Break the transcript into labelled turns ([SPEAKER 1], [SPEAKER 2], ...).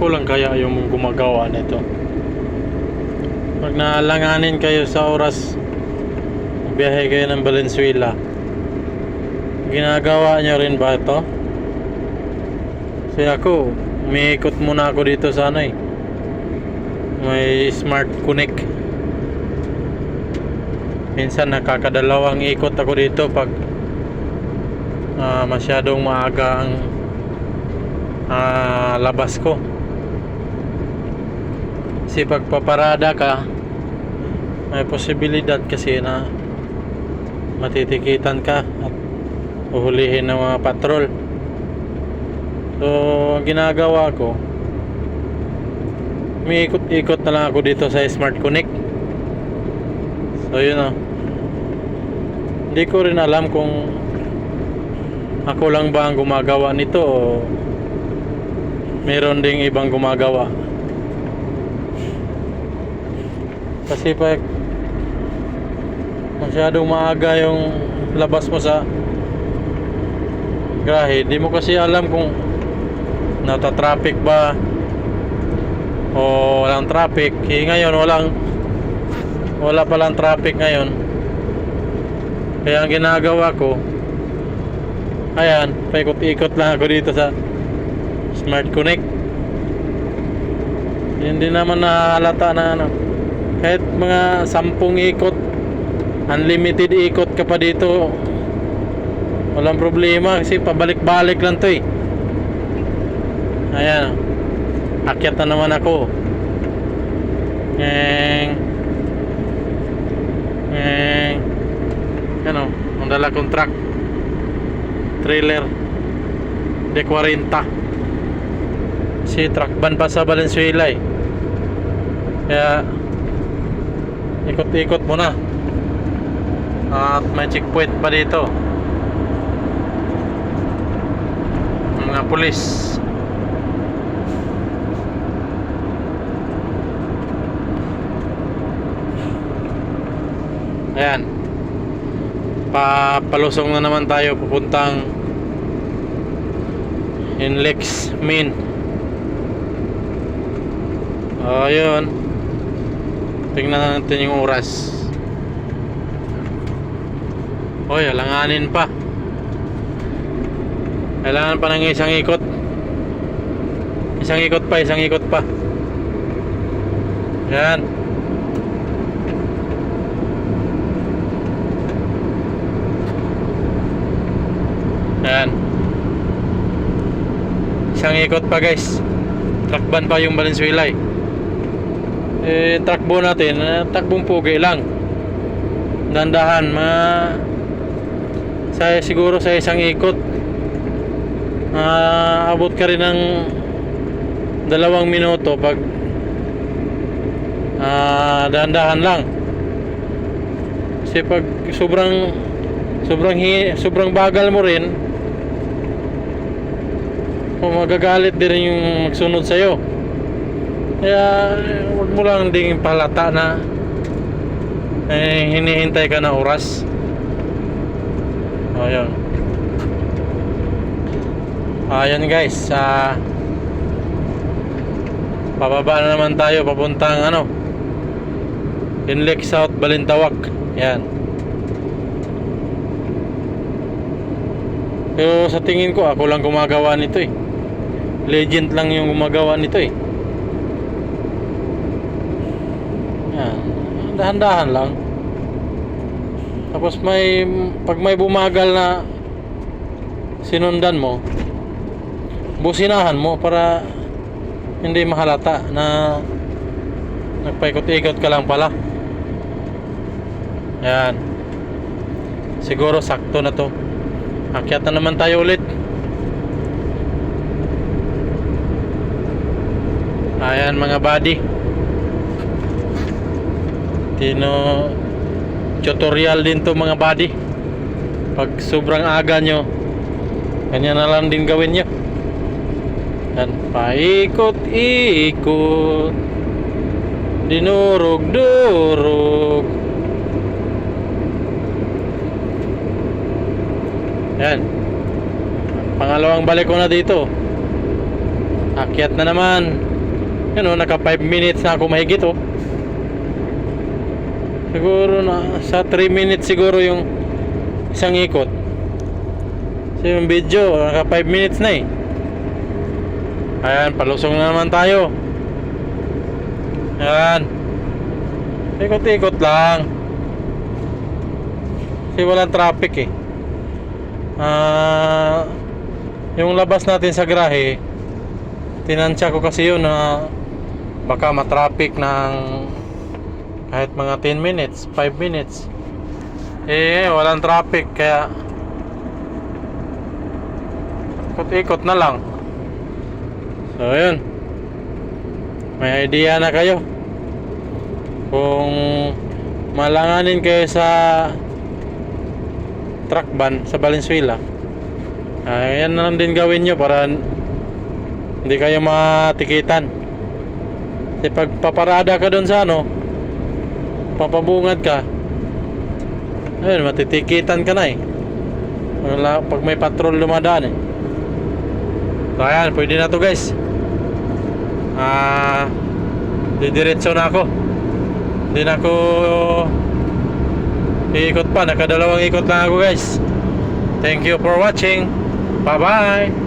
[SPEAKER 1] ako lang kaya yung gumagawa nito. Pag naalanganin kayo sa oras, biyahe kayo ng Valenzuela, ginagawa nyo rin ba ito? Kasi ako, umiikot muna ako dito sa ano eh. May Smart Connect. Minsan nakakadalawang ikot ako dito pag ah, masyadong maaga ang ah, labas ko. Kasi pag paparada ka, may posibilidad kasi na matitikitan ka at uhulihin ng mga patrol. So, ang ginagawa ko, umiikot-ikot na lang ako dito sa Smart Connect. So, yun o. Hindi ko rin alam kung ako lang ba ang gumagawa nito o meron ding ibang gumagawa. Kasi pag masyadong maaga yung labas mo sa grahe, di mo kasi alam kung nata-traffic ba o walang traffic. Eh, ngayon walang wala palang traffic ngayon. Kaya ang ginagawa ko ayan, paikot-ikot lang ako dito sa Smart Connect. Hindi naman nahalata na ano. Kahit mga sampung ikot, unlimited ikot ka pa dito, walang problema kasi pabalik-balik lang to eh. Ayan. Akyat na naman ako. Ngeng. Ngeng. Ano, ang dala kong truck. Trailer. De 40. Si truck ban pa sa Valenzuela eh. Kaya ikot-ikot muna. At may checkpoint pa dito. Mga pulis. Ayan. Papalusong na naman tayo pupuntang Inlex Main. Ayun. Tingnan natin yung oras. Oy, alanganin pa. Kailangan pa ng isang ikot. Isang ikot pa, isang ikot pa. Yan. Yan. Isang ikot pa guys. Truck pa yung Valenzuela eh. Eh, takbo natin, eh, takbong pugi lang. Dandahan, mga sa siguro sa isang ikot. Ah, abot ka rin ng dalawang minuto pag ah, dahan-dahan lang. Kasi pag sobrang sobrang hi, sobrang bagal mo rin kung magagalit din yung magsunod sa'yo kaya huwag mo lang ding palata na eh, hinihintay ka na oras Ayun. Ayun guys, ah Pababa na naman tayo papuntang ano Inlek South Balintawak. Yan. Pero sa tingin ko ako lang gumagawa nito eh. Legend lang yung gumagawa nito eh. Yan. Dahan-dahan lang. Tapos may pag may bumagal na sinundan mo, businahan mo para hindi mahalata na nagpaikot-ikot ka lang pala. Yan. Siguro sakto na to. Akyat na naman tayo ulit. Ayan mga buddy. Tino tutorial din to mga buddy. Pag sobrang aga nyo ganyan na lang din gawin nyo. Yan paikot-ikot dinurog-durog yan. Pangalawang balik ko na dito. Akyat na naman. Yan o, naka 5 minutes na ako mahigit oh. Siguro na sa 3 minutes siguro yung isang ikot. So yung video, naka 5 minutes na eh. Ayan, palusong na naman tayo. Ayan. Ikot-ikot lang. Kasi walang traffic eh. Ah, yung labas natin sa grahe, tinansya ko kasi yun na baka matraffic ng kahit mga 10 minutes, 5 minutes. Eh, walang traffic kaya ikot-ikot na lang. So, yun. May idea na kayo. Kung malanganin kayo sa truck ban sa Valenzuela, ayan na lang din gawin nyo para hindi kayo matikitan. Kasi pag paparada ka doon sa ano, papabungad ka, ayun, matitikitan ka na eh. Wala, pag may patrol lumadaan eh. So ayan, pwede na to guys. Ah, didiretso na ako. Hindi na ako iikot pa. Nakadalawang ikot lang ako guys. Thank you for watching. Bye bye.